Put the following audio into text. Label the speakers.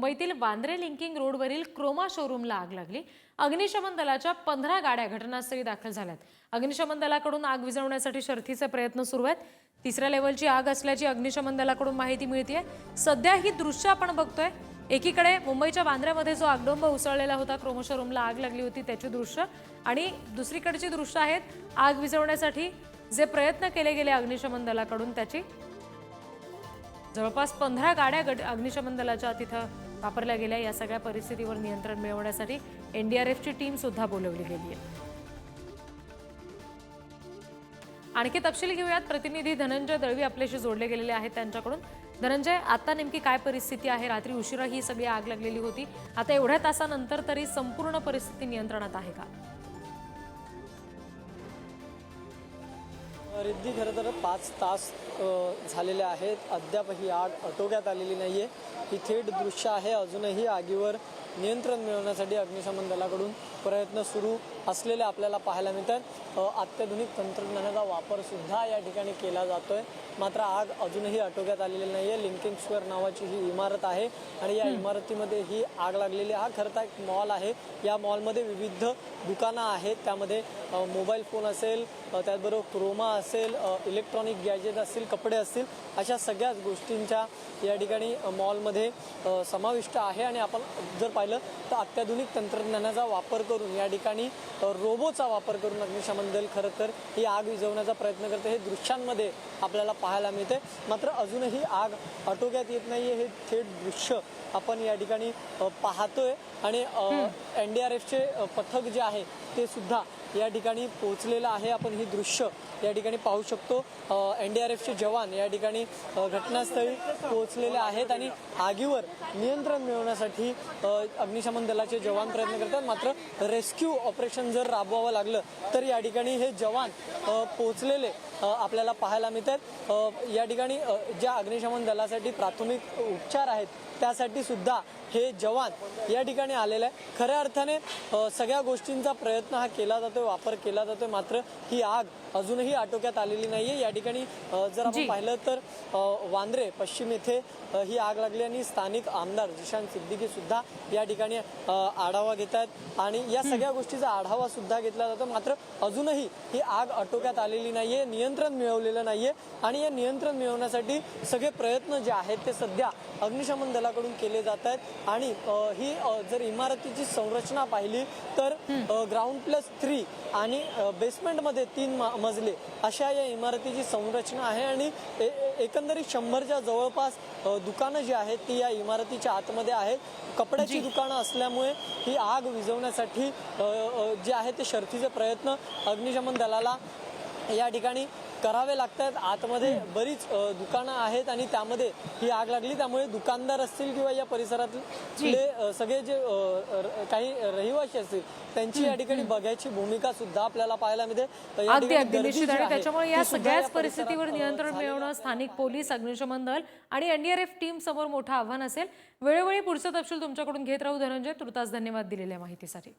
Speaker 1: मुंबईतील वांद्रे लिंकिंग रोडवरील क्रोमा शोरूमला आग लागली. अग्निशमन दलाच्या पंधरा गाड्या घटनास्थळी दाखल झाल्यात. अग्निशमन दलाकडून आग विझवण्यासाठी शर्थीचे प्रयत्न सुरू आहेत. तिसऱ्या लेवलची आग असल्याची अग्निशमन दलाकडून माहिती मिळते सध्या ही दृश्य आपण बघतोय. एकीकडे मुंबईच्या बांद्र्यामध्ये जो आगडोंब उसळलेला होता क्रोमो शोरूमला आग लागली होती त्याची दृश्य आणि दुसरीकडची दृश्य आहेत आग विझवण्यासाठी जे प्रयत्न केले गेले अग्निशमन दलाकडून त्याची. जवळपास पंधरा गाड्या गट अग्निशमन दलाच्या तिथं वापरल्या गेल्या. या सगळ्या परिस्थितीवर नियंत्रण मिळवण्यासाठी एनडीआरएफची टीम सुद्धा बोलवली गेली आहे. आणखी तपशील घेऊयात. प्रतिनिधी धनंजय दळवी आपल्याशी जोडले गेलेले आहेत त्यांच्याकडून. धनंजय आता नेमकी काय परिस्थिती आहे? रात्री उशिरा ही सगळी आग लागलेली होती. आता एवढ्या तासानंतर तरी संपूर्ण परिस्थिती नियंत्रणात आहे का?
Speaker 2: रिद्धी खरं तर पाच तास झालेले आहेत. अद्याप ही आग आटोक्यात आलेली नाही आहे ही थेट दृश्य आहे. अजूनही आगीवर नियंत्रण मिळवण्यासाठी अग्निशमन दलाकडून प्रयत्न सुरू असलेले आपल्याला पाहायला मिळतात. अत्याधुनिक तंत्रज्ञानाचा वापर सुद्धा या ठिकाणी केला जातोय. मात्र आग अजूनही आटोक्यात आलेली नाही आहे लिंकिंग स्क्वेअर नावाची ही इमारत आहे आणि या इमारतीमध्ये ही आग लागलेली हा खरं तर एक मॉल आहे. या मॉलमध्ये विविध दुकानं आहेत. त्यामध्ये मोबाईल फोन असेल त्याचबरोबर क्रोमा असेल अ, इलेक्ट्रॉनिक गॅजेट असतील कपडे असतील अशा सगळ्याच गोष्टींच्या या ठिकाणी मॉलमध्ये समाविष्ट आहे. आणि आपण जर पाहिलं तर अत्याधुनिक तंत्रज्ञानाचा वापर करून या ठिकाणी रोबोचा वापर करून अग्निशमन दल खरं तर ही आग विझवण्याचा प्रयत्न करते. हे दृश्यांमध्ये आपल्याला पाहायला मिळते. मात्र अजूनही आग आटोक्यात येत नाहीये. हे थेट दृश्य आपण या ठिकाणी पाहतोय. आणि एन डी आर एफचे पथक जे आहे ते सुद्धा या ठिकाणी पोहोचलेलं आहे. आपण ही दृश्य या ठिकाणी पाहू शकतो. एन डी आर एफचे जवान या ठिकाणी घटनास्थळी पोहोचलेले आहेत आणि आगीवर नियंत्रण मिळवण्यासाठी अग्निशमन दलाचे जवान प्रयत्न करतात. मात्र रेस्क्यू ऑपरेशन जर राबवावं लागलं तर या ठिकाणी हे जवान पोचलेले पोहोचलेले आपल्याला पाहायला मिळतात. या ठिकाणी ज्या अग्निशमन दलासाठी प्राथमिक उपचार आहेत त्यासाठी सुद्धा हे जवान या ठिकाणी आलेले आहे खऱ्या अर्थाने सगळ्या गोष्टींचा प्रयत्न हा केला जातोय वापर केला जातोय. मात्र ही आग अजूनही आटोक्यात आलेली नाहीये. या ठिकाणी जर आपण. पाहिलं तर वांद्रे पश्चिम येथे ही आग लागली आणि स्थानिक आमदार जिशान सिद्दीकी सुद्धा या ठिकाणी आढावा घेत आहेत आणि या सगळ्या गोष्टीचा आढावा सुद्धा घेतला जातो. मात्र अजूनही ही आग आटोक्यात आलेली नाहीये नियंत्रण मिळवलेलं नाहीये. आणि या नियंत्रण मिळवण्यासाठी सगळे प्रयत्न जे आहेत ते सध्या अग्निशमन दलाकडून केले जात आहेत आणि ही जर इमारतीची संरचना पाहिली तर ग्राउंड प्लस थ्री आणि बेसमेंटमध्ये तीन मा- मजले अशा या इमारतीची संरचना आहे आणि एकंदरीत शंभरच्या जवळपास दुकानं जी आहेत ती या इमारतीच्या आतमध्ये आहेत. कपड्याची दुकानं असल्यामुळे ही आग विझवण्यासाठी जे आहे ते शर्थीचे प्रयत्न अग्निशमन दलाला या ठिकाणी करावे लागतात. आतमध्ये बरीच दुकानं आहेत आणि त्यामध्ये ही आग लागली. त्यामुळे दुकानदार असतील किंवा या परिसरातले सगळे जे काही रहिवासी असतील त्यांची या ठिकाणी बघायची भूमिका सुद्धा आपल्याला पाहायला मिळते.
Speaker 1: अगदी अगदी. निश्चित आणि त्याच्यामुळे या सगळ्याच परिस्थितीवर नियंत्रण मिळवणं. स्थानिक पोलीस अग्निशमन दल आणि एनडीआरएफ टीम समोर मोठं आव्हान असेल. वेळोवेळी पुढचं तपशील तुमच्याकडून घेत राहू. धनंजय तुर्तास धन्यवाद दिलेल्या माहितीसाठी.